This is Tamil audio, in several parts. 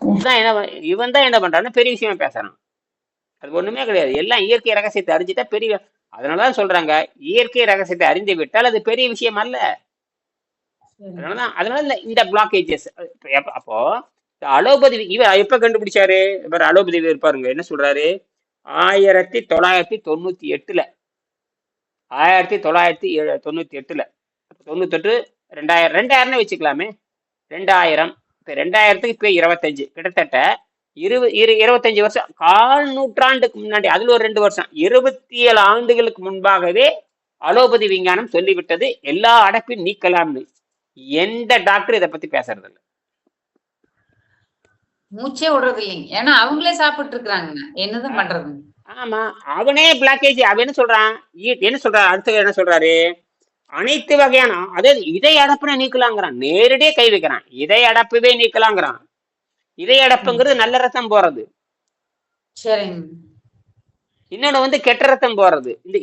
இதான் என்ன இவன் தான் என்ன பண்றான்னு பெரிய விஷயமா பேசுறான். அது ஒண்ணுமே கிடையாது. எல்லாம் இயற்கை ரகசியத்தை அறிஞ்சிட்டா பெரிய அதனாலதான் சொல்றாங்க இயற்கை ரகசியத்தை அறிந்து விட்டால் அது பெரிய விஷயம் அல்ல. அதனாலதான் அதனால இந்த- பிளாக்கேஜஸ் அப்போ அலோபதி இவர் எப்ப கண்டுபிடிச்சாரு? இவர் அலோபதி இருப்பாருங்க என்ன சொல்றாரு? ஆயிரத்தி தொள்ளாயிரத்தி தொண்ணூத்தி எட்டுல. ஆயிரத்தி தொள்ளாயிரத்தி ஏழு தொண்ணூத்தி எட்டுல. தொண்ணூத்தெட்டு ரெண்டாயிரம் ரெண்டாயிரம்னு வச்சுக்கலாமே. ரெண்டாயிரம். ரெண்டாயிரத்துக்கு இப்போ இருபத்தஞ்சு. கிட்டத்தட்ட இருபது இரு இருபத்தஞ்சு வருஷம். கால் நூற்றாண்டுக்கு முன்னாடி அதுல ஒரு ரெண்டு வருஷம். இருபத்தி ஏழு ஆண்டுகளுக்கு முன்பாகவே அலோபதி விஞ்ஞானம் சொல்லிவிட்டது. எல்லா அடைப்பையும் நீக்கலாம்னு எந்த டாக்டர் இதை பத்தி பேசுறது இல்ல மூச்சே விடுறது இல்லைங்க. ஏன்னா அவங்களே சாப்பிட்டு இருக்கிறாங்க என்னதான் பண்றது ஆமா. அவனே பிளாக்கேஜ் அவன் என்ன சொல்றான்? என்ன சொல்றான்? அடுத்து என்ன சொல்றாரு? அனைத்து வகையான அதாவது இதை அடப்புன நீக்கலாங்கிறான். நேரடியே கை வைக்கிறான். இதை அடப்பவே நீக்கலாங்கிறான். இதை அடப்புங்கிறது நல்ல ரத்தம் போறது. இன்னொன்னு வந்து கெட்ட ரத்தம் போறது. இந்த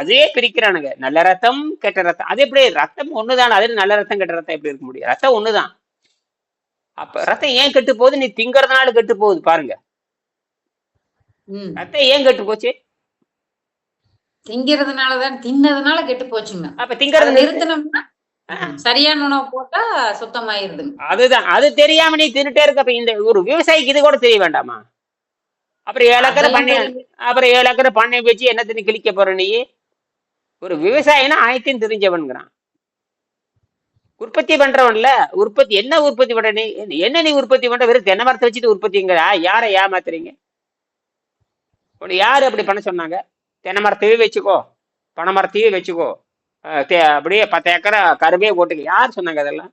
அதே பிரிக்கிறானுங்க. நல்ல ரத்தம் கெட்ட ரத்தம். அது எப்படி ரத்தம் ஒண்ணுதான் அது நல்ல ரத்தம் கெட்ட ரத்தம் எப்படி இருக்க முடியும்? ரத்தம் ஒண்ணுதான். அப்ப ரத்தம் ஏன் கெட்டு போகுது? நீ திங்கறதுனால கெட்டு போகுது பாருங்க. ரத்தம் ஏன் கெட்டு போச்சு? திங்கிறதுனாலதான் தின்னதுனால கெட்டு போச்சுங்க. அப்ப திங்கறது நிறுத்து. நிறுத்தினோம்னா சரியான உணவு போட்டா சுத்தமாயிருதுங்க. அதுதான். அது தெரியாம நீ தின்னுட்டே இருக்க இந்த ஒரு விவசாயிக்கு இது கூட தெரிய வேண்டாமா? அப்புறம் ஏழு ஏக்கரை பண்ணை. அப்புறம் ஏழு ஏக்கரை பண்ணை வச்சு என்ன தின்னு கிழிக்க போற நீ? ஒரு விவசாயினா அனைத்தையும் தெரிஞ்சவன்கிறான். உற்பத்தி பண்றவன்ல உற்பத்தி என்ன உற்பத்தி பண்ற நீ? என்ன நீ உற்பத்தி பண்ற? வெறும் தென்னை மரத்தை வச்சுட்டு உற்பத்திங்கிறா யாரை ஏமாத்துறீங்க? உன்னை யாரு அப்படி பண்ண சொன்னாங்க? தென்னை மரத்தையே வச்சுக்கோ. பனை மரத்தையே வச்சுக்கோ அப்படியே பத்து ஏக்கரை கருவே போட்டுக்க. யார் சொன்னாங்க அதெல்லாம்?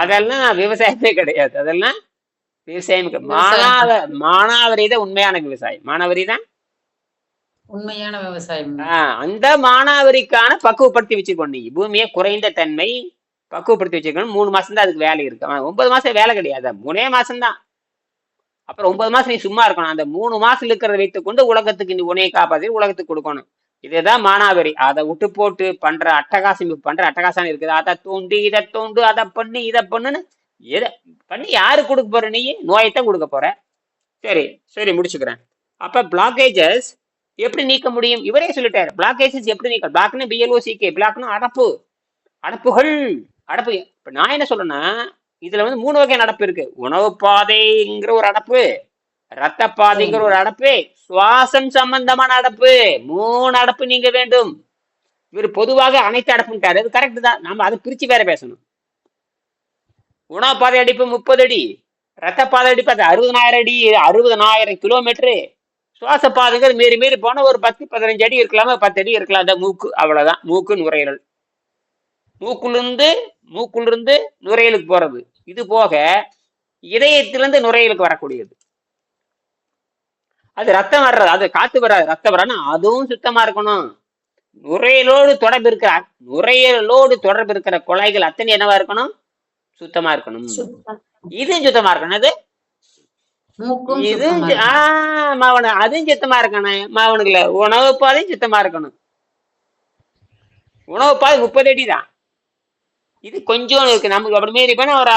அதெல்லாம் விவசாயமே கிடையாது. அதெல்லாம் விவசாயம். மானாவ மானாவரி தான் உண்மையான விவசாயம். மானாவரி தான்? உண்மையான விவசாயம். அந்த மானாவரிக்கான பக்குவப்படுத்தி வச்சுக்கணும் நீ. பூமியை குறைந்த தன்மை பக்குவப்படுத்தி வச்சுக்கணும். மூணு மாசம் தான் அதுக்கு வேலை இருக்கு. ஒன்பது மாசம் வேலை கிடையாது? மூணே மாசம் தான் அப்புறம் ஒன்பது மாசம் நீ சும்மா இருக்கணும். அந்த மூணு மாசம் இருக்கிறத வைத்துக்கொண்டு உலகத்துக்கு நீ உனையை காப்பாத்தி உலகத்துக்கு கொடுக்கணும். இதுதான் மானாவரி. அதை விட்டு போட்டு பண்ற அட்டகாசம் பண்ற அட்டகாசம் இருக்குது. அதை தூண்டு இதை தூண்டு அதை பண்ணு இதை பண்ணுன்னு எதை பண்ணி யாரு கொடுக்க போற நீ நோயைத்தான் கொடுக்க போற. சரி சரி முடிச்சுக்கிறேன். அப்ப பிளாக்கேஜஸ் எப்படி நீக்க முடியும்? இவரே சொல்லிட்டாரு. பிளாக்கேஜஸ் எப்படி நீக்க? பிளாக்னு பிஎல்ஓசிகே பிளாக்னு அடப்பு. அடப்புகள். அடப்பு. இப்ப நான் என்ன சொல்றேன்னா இதுல வந்து மூணு வகையான அடப்பு இருக்கு. உணவு பாதைங்கிற ஒரு அடப்பு ரத்த பாதைங்கிற ஒரு அடப்பு சுவாசம் சம்பந்தமான அடப்பு மூணு அடப்பு நீங்க வேண்டும். இவர் பொதுவாக அனைத்து அடப்புட்டாரு அது கரெக்ட் தான். நாம அதை பிரிச்சு வேற பேசணும். உணவு பாதை அடிப்பு முப்பது அடி ரத்த பாதை அடிப்பு அது அறுபதனாயிரம் அடி அறுபதனாயிரம் கிலோமீட்டரு சுவாச பாதைங்கிறது மீறி மீறி போனா ஒரு பத்து பதினஞ்சு அடி இருக்கலாமா பத்து அடி இருக்கலாம். அந்த மூக்கு அவ்வளவுதான். மூக்கு நுரையீரல் மூக்குலிருந்து மூக்குலிருந்து நுரையீரலுக்கு போறது. இது போக இதயத்திலிருந்து நுரையீரலுக்கு வரக்கூடியது. அது ரத்தம் வர்றது அது காத்து வராது ரத்தம் வரானா அதுவும் சுத்தமா இருக்கணும். நுரையீரலோடு தொடர்பு இருக்கிற நுரையீரலோடு தொடர்பு இருக்கிற குழாய்கள் அத்தனை என்னவா இருக்கணும்? சுத்தமா இருக்கணும். இதுவும் சுத்தமா இருக்கணும். அது இதுவும் சுத்தமா சு- ஆ, இருக்கணும். மாவன அதுவும் சுத்தமா இருக்கணும். மாவனுக்குல உணவு பாதையும் சுத்தமா இருக்கணும். உணவு பாதை முப்பது அடி தான் இது கொஞ்சம் இருக்கு. நமக்கு அப்படி மீறி போனா ஒரு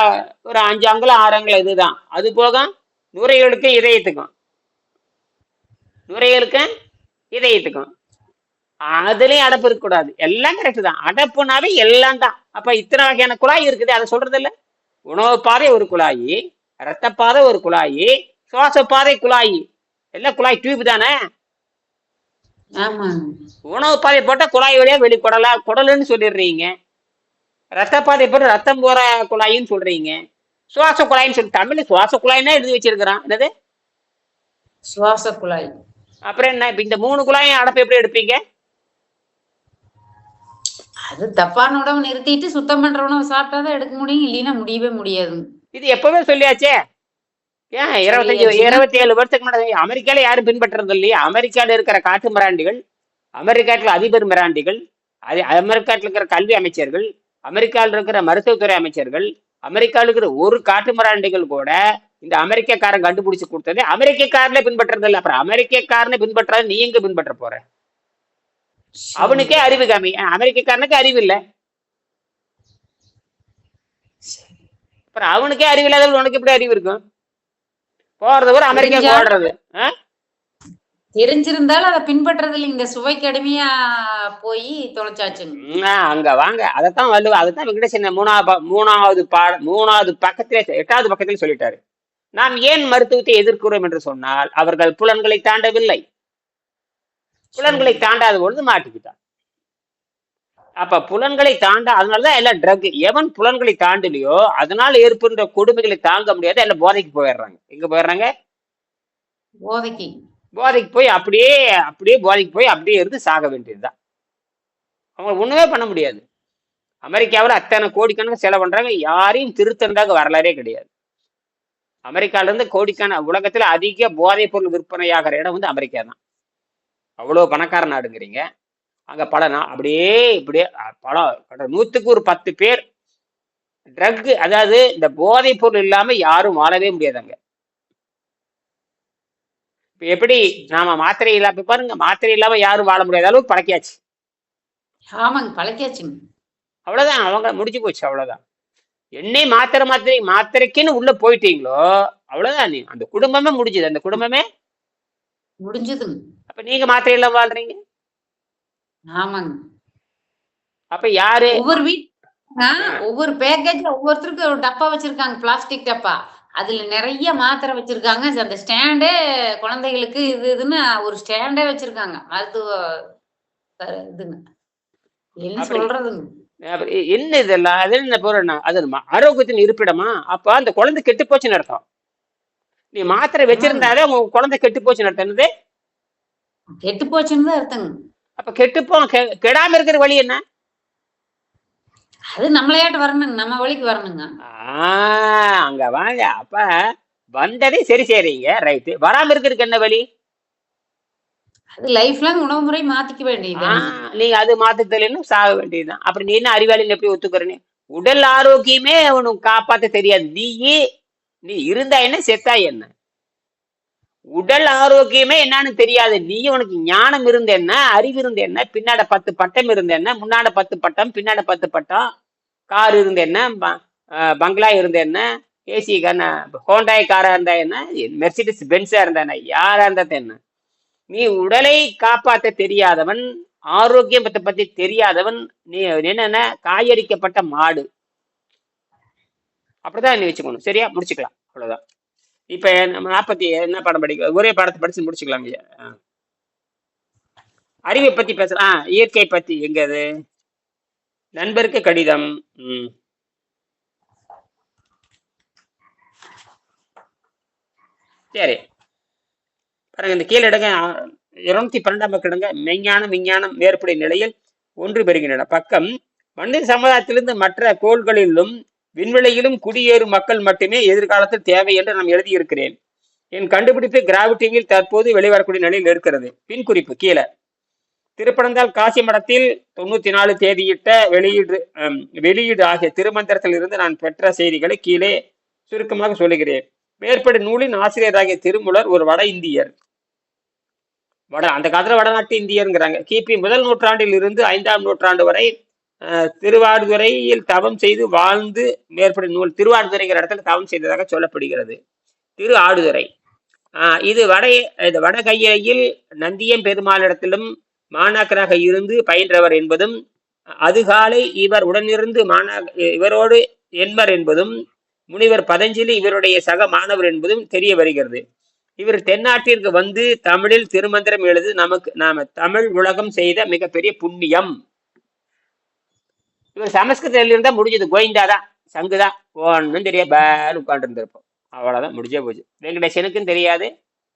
ஒரு அஞ்சு அங்குலம் ஆறு அங்குலம் இதுதான். அது போக நுரையீரலுக்கும் இதயத்துக்கும். நுரையீரலுக்கும் இதயத்துக்கும். அதுலயும் அடப்பு இருக்கக்கூடாது. எல்லாம் கரெக்ட் தான். அடப்புனாவே எல்லாம் தான். அப்ப இத்தனை வகையான குழாய் இருக்குது. அதை சொல்றது இல்ல உணவு பாதை ஒரு குழாயி ரத்த பாதை ஒரு குழாயி சுவாச பாதை குழாயி. எல்லாம் குழாய் டியூப் தானே? உணவு பாதை போட்டா குழாய் வழியா வெளி குடலா குடலுன்னு சொல்லிடுறீங்க. ரத்த பாதை போட்டு ரத்தம் போற குழாயின்னு சொல்றீங்க. சுவாச குழாயின்னு சொல்லி தமிழ்ல சுவாச குழாயின்னா எழுதி வச்சிருக்கிறான். என்னது? சுவாச குழாய். அப்புறம் என்ன? இப்ப இந்த மூணு குழாயும் அடப்பு எப்படி எடுப்பீங்க? அது தப்பான உணவு நிறுத்திட்டு சுத்தம் பண்ற உணவு சாப்பிட்டாதான் எடுக்க முடியும் இல்லைன்னா முடியவே முடியாதுங்க இது எப்பவே சொல்லியாச்சே? ஏன் இருபத்தஞ்சு. இருபத்தி ஏழு வருஷத்துக்கு முன்னாடி அமெரிக்கால யாரும் பின்பற்றுறது இல்லையா. அமெரிக்கால இருக்கிற காட்டு மிராண்டிகள் அமெரிக்காட்டில் அதிபர் மிராண்டிகள் அது அமெரிக்காட்டில் இருக்கிற கல்வி அமைச்சர்கள் அமெரிக்காவில் இருக்கிற மருத்துவத்துறை அமைச்சர்கள் அமெரிக்காவில் இருக்கிற ஒரு காட்டு மிராண்டிகள் கூட இந்த அமெரிக்கக்காரன் கண்டுபிடிச்சு கொடுத்தது அமெரிக்கக்காரனே பின்பற்றுறது இல்லை அப்புறம் அமெரிக்கக்காரனை பின்பற்றாத நீ எங்க பின்பற்ற போற? அவனுக்கே அறிவு கம்மி. அமெரிக்கக்காரனுக்கு அறிவு இல்லை. அப்புறம் அவனுக்கே அறிவு இல்லாதவன் உனக்கு எப்படி அறிவு இருக்கும்? போறது கூட அமெரிக்கா தெரிஞ்சா- ஓடுறது ஆ? தெரிஞ்சிருந்தாலும் அதை பின்பற்றது இல்லைங்க இந்த சுவைக்கு அடிமையா போய் தொலைச்சாச்சுங்க அங்க வாங்க. அதைத்தான் வள்ளுவ அதைத்தான் வெங்கடேசன் மூணாவது மூணாவது பாட மூணாவது பக்கத்திலே எட்டாவது பக்கத்தில் சொல்லிட்டாரு. நாம் ஏன் மருத்துவத்தை எதிர்க்கிறோம் என்று சொன்னால் அவர்கள் புலன்களை தாண்டவில்லை. புலன்களை தாண்டாத பொழுது மாட்டிக்கிட்டான். அப்ப புலன்களை தாண்ட அதனாலதான் எல்லாம் ட்ரக் எவன் புலன்களை தாண்டலையோ அதனால் ஏற்படுகின்ற கொடுமைகளை தாங்க முடியாத எல்லாம் போதைக்கு போயிடுறாங்க. எங்க போயிடுறாங்க? போதைக்கு. போதைக்கு போய் அப்படியே அப்படியே போதைக்கு போய் அப்படியே இருந்து சாக வேண்டியதுதான். அவங்க ஒண்ணுமே பண்ண முடியாது. அமெரிக்காவில் அத்தனை கோடிக்கணக்கு செலவு பண்றாங்க யாரையும் திருத்தண்டாக வரலாறே கிடையாது. அமெரிக்கால இருந்து கோடிக்கான உலகத்துல அதிக போதைப் பொருள் விற்பனையாகிற இடம் வந்து அமெரிக்கா தான். அவ்வளோ பணக்கார நாடுங்கிறீங்க. அங்க பல அப்படியே இப்படியே படம் பல நூத்துக்கு ஒரு பத்து பேர். ட்ரக் அதாவது இந்த போதைப் பொருள் இல்லாம யாரும் வாழவே முடியாதாங்க அங்கே. எப்படி நாம மாத்திரை இல்லாம பாருங்க மாத்திரை இல்லாம யாரும் வாழ முடியாத அளவுக்கு பழக்கியாச்சு. ஆமாங்க பழக்கியாச்சுங்க. அவ்வளவுதான் அவங்க முடிஞ்சு போச்சு அவ்வளவுதான். என்னை மாத்திரை மாத்திரை மாத்திரைக்குன்னு உள்ள போயிட்டீங்களோ அவ்வளவுதான் நீ அந்த குடும்பமே முடிஞ்சுது. அந்த குடும்பமே? முடிஞ்சதுங்க. அப்ப நீங்க மாத்திரை இல்லாம வாழ்றீங்க? ஆமாங்க. அப்ப யாரு? ஒவ்வொரு வீட் ஒவ்வொரு பேக்கேஜ்ல ஒவ்வொருத்தருக்கு ஒரு டப்பா வச்சிருக்காங்க பிளாஸ்டிக் டப்பா. அதுல நிறைய மாத்திரை வச்சிருக்காங்க. அந்த ஸ்டாண்டே குழந்தைகளுக்கு இது இதுன்னு ஒரு ஸ்டாண்டே வச்சிருக்காங்க. மருத்துவ இதுங்க என்ன சொல்றதுங்க அப்ப என்ன இதெல்லாம்? அது என்ன பொருள்னா அது ஆரோக்கியத்தின் இருப்பிடமா? அப்ப அந்த குழந்தை கெட்டு போச்சுன்னு அர்த்தம். நீ மாத்திரை வச்சிருந்தாலே உங்க குழந்தை கெட்டு போச்சுன்னு அர்த்தம். என்னது? கெட்டு போச்சுன்னு தான் அர்த்தங்க அப்ப கெட்டு போ கெ- கெடாம இருக்கிற வழி என்ன? அது நம்மளையாட்டு வரணுங்க நம்ம வழிக்கு வரணுங்க. அங்க வாங்க. அப்ப வந்ததே சரி சரிங்க ரைட்டு வராம இருக்கிறதுக்கு என்ன வழி? அது லைஃப் லாங் உணவு முறை மாத்திக்க வேண்டியது நீங்க அது மாத்தத்திலும் சாக வேண்டியதுதான் அப்புறம் நீ என்ன அறிவாளின்னு எப்படி ஒத்துக்கிறனே? உடல் ஆரோக்கியமே உனக்கு காப்பாத்த தெரியாது. நீ நீ இருந்தா என்ன செத்தா என்ன? உடல் ஆரோக்கியமே என்னன்னு தெரியாது. நீ உனக்கு ஞானம் இருந்த என்ன அறிவு இருந்த என்ன பின்னாட பத்து பட்டம் இருந்த என்ன முன்னாட பத்து பட்டம் பின்னாட பத்து பட்டம் கார் இருந்த என்ன ப- பங்களா இருந்த என்ன ஏசி கண்ண ஹோண்டாய் காரா இருந்தா என்ன மெர்சிடிஸ் பென்ஸா இருந்தா என்ன யாரா இருந்தா என்ன நீ உடலை காப்பாற்ற தெரியாதவன் ஆரோக்கியத்தை பத்தி தெரியாதவன் நீ என்னென்ன காயடிக்கப்பட்ட மாடு. அப்படிதான் நீ வச்சுக்கணும். சரியா? முடிச்சுக்கலாம். அவ்வளவுதான். இப்ப நம்ம நாற்பத்தி என்ன பாடம் படிக்க ஒரே பாடத்தை படிச்சு முடிச்சுக்கலாம் ஐயா. அறிவை பத்தி பேசலாம். இயற்கை பத்தி. எங்க அது? நண்பருக்கு கடிதம். உம் சரி. பாருங்க இந்த கீழடங்க இருநூத்தி பன்னெண்டாம் பக்கம் இடங்க மெஞ்ஞானம் விஞ்ஞானம் மேற்படை நிலையில் ஒன்று பெறுகின்றன. பக்கம். மனித சமுதாயத்திலிருந்து மற்ற கோள்களிலும் விண்வெளியிலும் குடியேறும் மக்கள் மட்டுமே எதிர்காலத்தில் தேவை என்று நான் எழுதியிருக்கிறேன். என் கண்டுபிடிப்பு கிராவிட்டியில் தற்போது வெளிவரக்கூடிய நிலையில் இருக்கிறது. பின் குறிப்பு கீழே. திருப்பனந்தால் காசி மடத்தில் தொண்ணூத்தி நாலு தேதியிட்ட வெளியீடு வெளியீடு ஆகிய திருமந்திரத்தில் இருந்து நான் பெற்ற செய்திகளை கீழே சுருக்கமாக சொல்லுகிறேன். மேற்படி நூலின் ஆசிரியராகிய திருமுலர் ஒரு வட இந்தியர். வட அந்த காலத்துல வடநாட்டு இந்தியருங்கிறாங்க. கிபி முதல் நூற்றாண்டில் இருந்து ஐந்தாம் நூற்றாண்டு வரை திருவாடுதுறையில் தவம் செய்து வாழ்ந்து மேற்படி நூல் திருவாடுதுறைங்கிற இடத்துல தவம் செய்ததாக சொல்லப்படுகிறது. திரு ஆடுதுறை. இது வட இது வடகையில் நந்தியம் பெருமாளிடத்திலும் மாணாக்கராக இருந்து பயின்றவர் என்பதும் அதுகாலை இவர் உடனிருந்து மாணா இவரோடு என்பர் என்பதும் முனிவர் பதஞ்சலி இவருடைய சக மாணவர் என்பதும் தெரிய வருகிறது. இவர் தென்னாட்டிற்கு வந்து தமிழில் திருமந்திரம் எழுது நமக்கு நாம தமிழ் உலகம் செய்த மிகப்பெரிய புண்ணியம். இவர் சமஸ்கிருதம் எழுதியிருந்தா முடிஞ்சது கோவிந்தாதான் சங்குதான் ஒன்றும் தெரியாது. பேல் உட்காந்து அவ்வளோதான் முடிஞ்சே போச்சு. வெங்கடேசனுக்கும் தெரியாது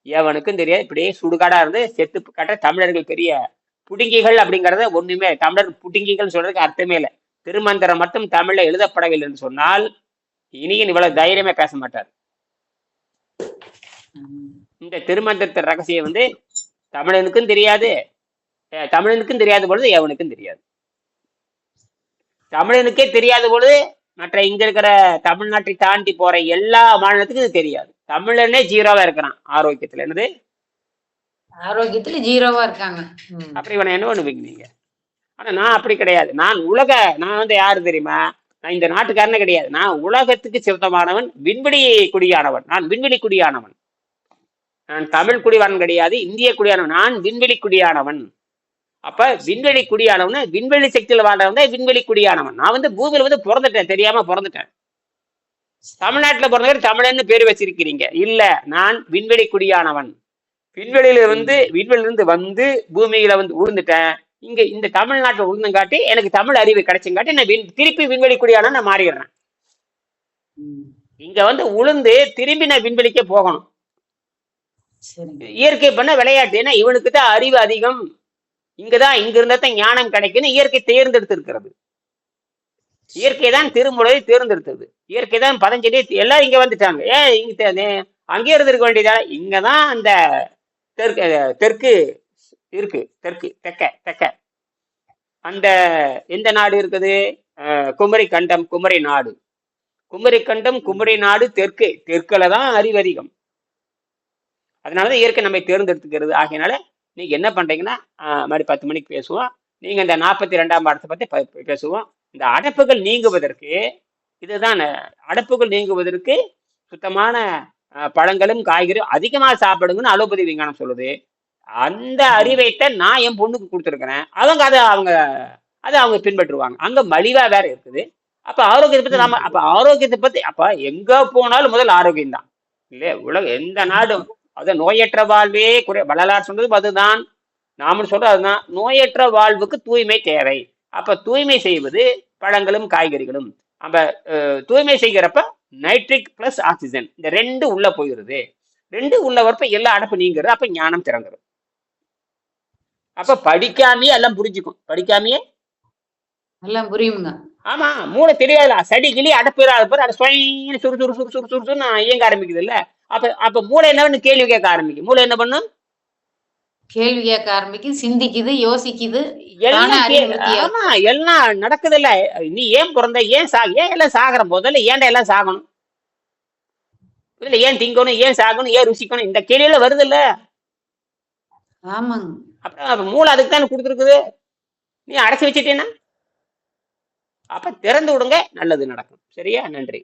ஏவனுக்கும் தெரியாது. இப்படியே சுடுகாடா இருந்து செத்து கட்ட தமிழர்கள் பெரிய புடுங்கிகள் அப்படிங்கறத ஒண்ணுமே தமிழர் புடுங்கிகள் சொல்றதுக்கு அர்த்தமே இல்லை. திருமந்திரம் மட்டும் தமிழில் எழுதப்படவில்லை என்று சொன்னால் இனியும் இவ்வளவு தைரியமே பேச மாட்டார். இந்த திருமந்திரத்தின் ரகசியம் வந்து தமிழனுக்கும் தெரியாது தமிழனுக்கும் தெரியாத பொழுது எவனுக்கும் தெரியாது. தமிழனுக்கே தெரியாத பொழுது மற்ற இங்க இருக்கிற தமிழ்நாட்டை தாண்டி போற எல்லா மாநிலத்துக்கும் இது தெரியாது. தமிழனே ஜீரோவா இருக்கிறான் ஆரோக்கியத்துல. என்னது? ஆரோக்கியத்துல ஜீரோவா இருக்காங்க. அப்புறம் இவனை என்ன பண்ணுவீங்க நீங்க? ஆனா நான் அப்படி கிடையாது. நான் உலக நான் வந்து யாரு தெரியுமா? நான் இந்த நாட்டுக்காரனே கிடையாது. நான் உலகத்துக்கு சிவத்தமானவன் விண்வெளி குடியானவன். நான் விண்வெளி குடியானவன். நான் தமிழ் குடியானவன் கிடையாது இந்திய குடியானவன். நான் விண்வெளி குடியானவன். அப்ப விண்வெளி குடியானவன் விண்வெளி சக்தியில வாழ்றவன் தான் விண்வெளி குடியானவன். நான் வந்து பூமியில வந்து பிறந்துட்டேன் தெரியாம பிறந்துட்டேன். தமிழ்நாட்டுல பிறந்தவர் தமிழன்னு பேர் வச்சிருக்கிறீங்க. இல்ல நான் விண்வெளி குடியானவன். விண்வெளியில வந்து விண்வெளியில இருந்து வந்து பூமியில வந்து உழுந்துட்டேன். இங்க இந்த தமிழ்நாட்டுல உழுந்தங்காட்டி எனக்கு தமிழ் அறிவு கிடைச்சங்காட்டி நான் விண்- திருப்பி விண்வெளி குடியானவன் நான் மாறிடுறேன். இங்க வந்து உளுந்து திரும்பி நான் விண்வெளிக்கே போகணும். இயற்கை பண்ண விளையாட்டு ஏன்னா இவனுக்கு தான் அறிவு அதிகம். இங்கதான் இங்க இருந்தா தான் ஞானம் கிடைக்குன்னு இயற்கை தேர்ந்தெடுத்திருக்கிறது. இயற்கை தான் திருமுறை தேர்ந்தெடுத்தது. இயற்கை தான் பதஞ்சலி எல்லாம் இங்க வந்துட்டாங்க. ஏன் இங்க அங்கே இருந்திருக்க வேண்டியதா இங்கதான் அந்த தெற்கு தெற்கு இருக்கு தெற்கு தெக்க தெக்க. அந்த எந்த நாடு இருக்குது? குமரி கண்டம் குமரி நாடு குமரி கண்டம் குமரி நாடு தெற்கு. தெற்குல தான் அறிவதிகம் அதனாலதான் இயற்கை நம்மை தேர்ந்தெடுத்துக்கிறது. ஆகையினால நீங்க என்ன பண்றீங்கன்னா ஆஹ், மறுபடி பத்து மணிக்கு பேசுவோம். நீங்க இந்த நாற்பத்தி ரெண்டாம் பாடத்தை பத்தி ப- பேசுவோம். இந்த அடைப்புகள் நீங்குவதற்கு இதுதான் அடைப்புகள் நீங்குவதற்கு சுத்தமான பழங்களும் காய்கறியும் அதிகமா சாப்பிடுங்கன்னு அலோபதி விஞ்ஞானம் சொல்லுது. அந்த அறிவைத்தான் நான் என் பொண்ணுக்கு கொடுத்துருக்கிறேன். அவங்க அதை அவங்க அதை அவங்க பின்பற்றுவாங்க. அங்க மலிவா வேற இருக்குது. அப்ப ஆரோக்கியத்தை பத்தி நாம அப்ப ஆரோக்கியத்தை பத்தி அப்ப எங்க போனாலும் முதல் ஆரோக்கியம் தான் இல்லையா? உலக எந்த நாடும் அது நோயற்ற வாழ்வே குறை வள்ளலார் சொன்னது அதுதான். நாம சொல்றது அதுதான். நோயற்ற வாழ்வுக்கு தூய்மை தேவை. அப்ப தூய்மை செய்வது பழங்களும் காய்கறிகளும். அப்ப அஹ், தூய்மை செய்கிறப்ப நைட்ரிக் பிளஸ் ஆக்சிஜன். இந்த ரெண்டு உள்ள போயிருது. ரெண்டு உள்ள வரப்ப எல்லா அடப்பு நீங்கிறது. அப்ப ஞானம் திறங்குறது அப்ப படிக்காமையே எல்லாம் புரிஞ்சுக்கும். படிக்காமையே? எல்லாம் புரியுங்க ஆமா. மூளை தெரியாதுல. சடி கிளி அடப்பு பாரு அதை சுறு சுறு சுறு சுறு சுறு சுறுன்னு இயங்க ஆரம்பிக்குது இல்ல அப்ப அப்ப மூளை என்ன பண்ணு கேள்வி கேட்க ஆரம்பிக்கும். மூளை என்ன பண்ணும்? கேள்வி கேட்க ஆரம்பிக்குது சிந்திக்குது யோசிக்குது எல்லாம். ஆமா எல்லாம் நடக்குது இல்ல நீ ஏன் பிறந்த ஏன் சா ஏன் எல்லாம் சாகுற முதல்ல? ஏன்டா எல்லாம் சாகணும்? இல்ல ஏன் திங்கணும் ஏன் சாகணும் ஏன் ருசிக்கணும்? இந்த கேள்வியில வருது இல்ல ஆமாங்க. அப்புறம் அப்ப மூளை அதுக்கு தானே கொடுத்துருக்குது. நீ அடைச்சி வச்சிட்டேன்னா? அப்ப திறந்து விடுங்க நல்லது நடக்கும். சரியா? நன்றி.